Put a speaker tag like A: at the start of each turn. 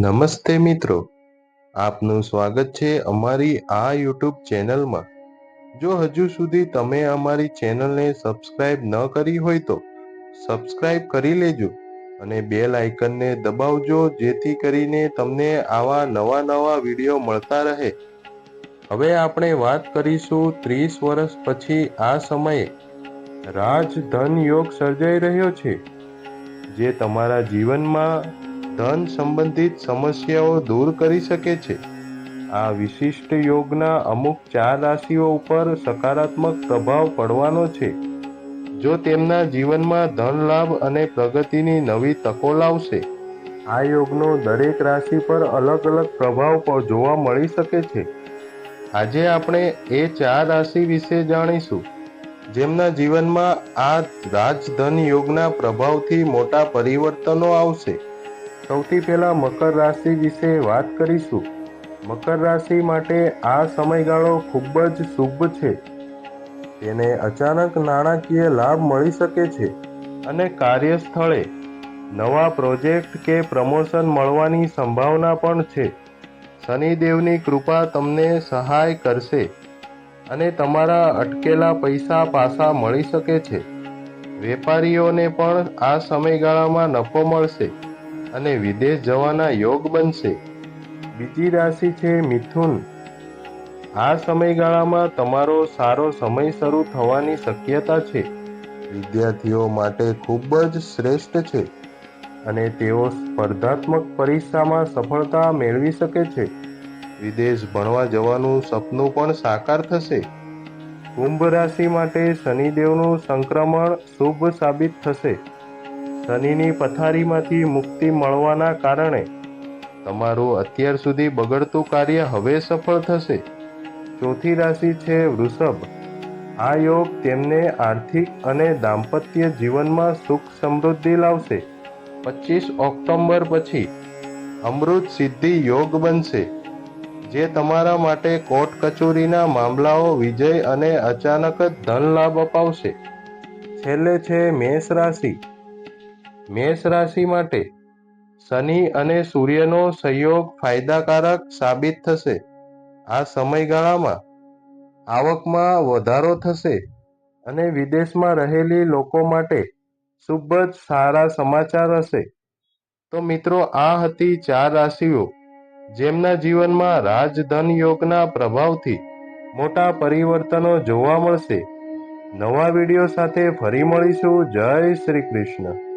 A: નમસ્તે મિત્રો. આપનું સ્વાગત છે અમારી આ યુટ્યુબ ચેનલમાં. જો હજુ સુધી તમે અમારી ચેનલને સબસ્ક્રાઇબ ન કરી હોય તો સબસ્ક્રાઇબ કરી લેજો અને બેલ આઇકનને દબાવજો જેથી કરીને તમને આવા નવા નવા વીડિયો મળતા રહે. હવે આપણે વાત કરીશું ત્રીસ વર્ષ પછી આ સમયે રાજ ધન યોગ સર્જાઈ રહ્યો છે. જે તમારા જીવનમાં ધન સંબંધિત સમસ્યાઓ દૂર કરી શકે છે. આ વિશિષ્ટ યોગના અમુક ચાર રાશિઓ ઉપર સકારાત્મક પ્રભાવ પડવાનો છે. જો તેમના જીવનમાં ધન લાભ અને પ્રગતિની નવી તકો લાવશે, આ યોગનો દરેક રાશિ પર અલગ અલગ પ્રભાવ જોવા મળી શકે છે. આજે આપણે એ ચાર રાશિ વિશે જાણીશું, જેમના જીવનમાં આ રાજધન યોગના પ્રભાવથી મોટા પરિવર્તનો આવશે. સૌથી પહેલાં મકર રાશિ વિશે વાત કરીશું. મકર રાશિ માટે આ સમયગાળો ખૂબ જ શુભ છે. તેને અચાનક નાણાકીય લાભ મળી શકે છે અને કાર્યસ્થળે નવા પ્રોજેક્ટ કે પ્રમોશન મળવાની સંભાવના પણ છે. શનિદેવની કૃપા તમને સહાય કરશે અને તમારા અટકેલા પૈસા પાછા મળી શકે છે. વેપારીઓને પણ આ સમયગાળામાં નફો મળશે. અને વિદેશ જવાના યોગ બનશે. બીજી રાશિ છે મિથુન. આ સમયગાળામાં તમારો સારો સમય શરૂ થવાની શક્યતા છે. વિદ્યાર્થીઓ માટે ખૂબ જ શ્રેષ્ઠ છે અને તેઓ સ્પર્ધાત્મક પરીક્ષામાં સફળતા મેળવી શકે છે. વિદેશ ભણવા જવાનું સપનું પણ સાકાર થશે. કુંભ રાશિ માટે શનિદેવનું સંક્રમણ શુભ સાબિત થશે. શનિની પથારીમાંથી મુક્તિ મળવાના કારણે તમારું અત્યાર સુધી બગડતું કાર્ય હવે સફળ થશે. ચોથી રાશિ છે વૃષભ. આ યોગ તેમને આર્થિક અને દાંપત્ય જીવનમાં સુખ સમૃદ્ધિ લાવશે. પચીસ ઓક્ટોબર પછી અમૃત સિદ્ધિ યોગ બનશે. જે તમારા માટે કોર્ટ કચોરીના મામલાઓ, વિજય અને અચાનક જ ધન લાભ અપાવશે. છેલ્લે છે મેષ રાશિ. મેષ રાશિ માટે શનિ અને સૂર્યનો સંયોગ ફાયદાકારક સાબિત થશે. આ સમયગાળામાં આવકમાં વધારો થશે અને વિદેશમાં રહેલી લોકો માટે ખૂબ જ સારા સમાચાર હશે. તો મિત્રો, આ હતી ચાર રાશિઓ જેમના જીવનમાં રાજધન યોગના પ્રભાવથી મોટા પરિવર્તનો જોવા મળશે. નવા વીડિયો સાથે ફરી મળીશું. જય શ્રી કૃષ્ણ.